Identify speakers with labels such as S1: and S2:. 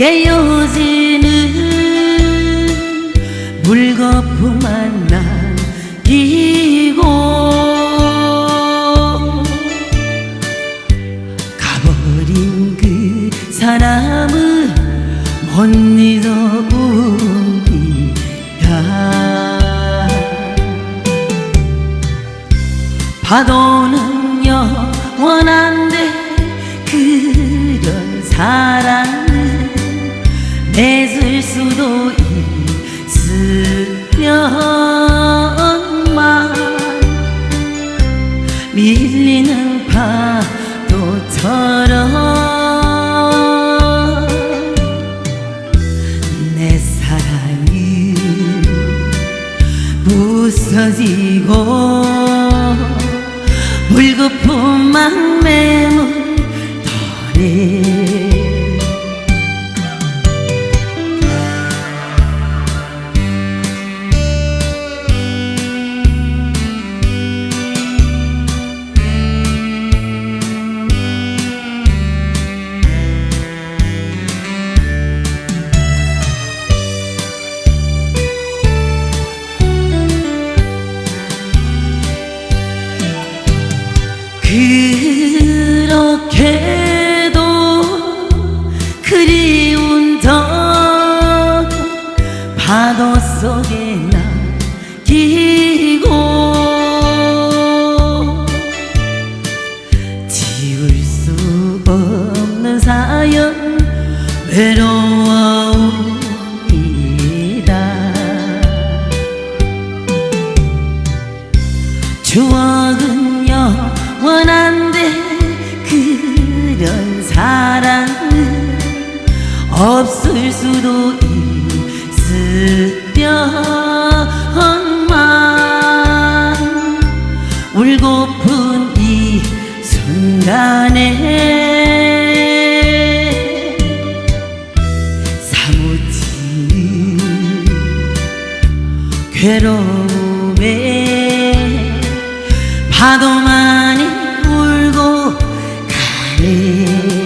S1: 깨어지는 물거품 만 남기고 가버린 그 사람을 못 잊어봅니다. 파도는 영원한데 밀리는 파도처럼 내 사랑이 부서지고 물거품만 매물 더래 그렇게도 그리운 더 파도 속에 남기고 지울 수 없는 사연 외로워옵니다. 추억은 영 원한데 그런 사랑은 없을 수도 있으련만 울고픈 이 순간에 사무치는 괴로움에 파도만 이 울고 가네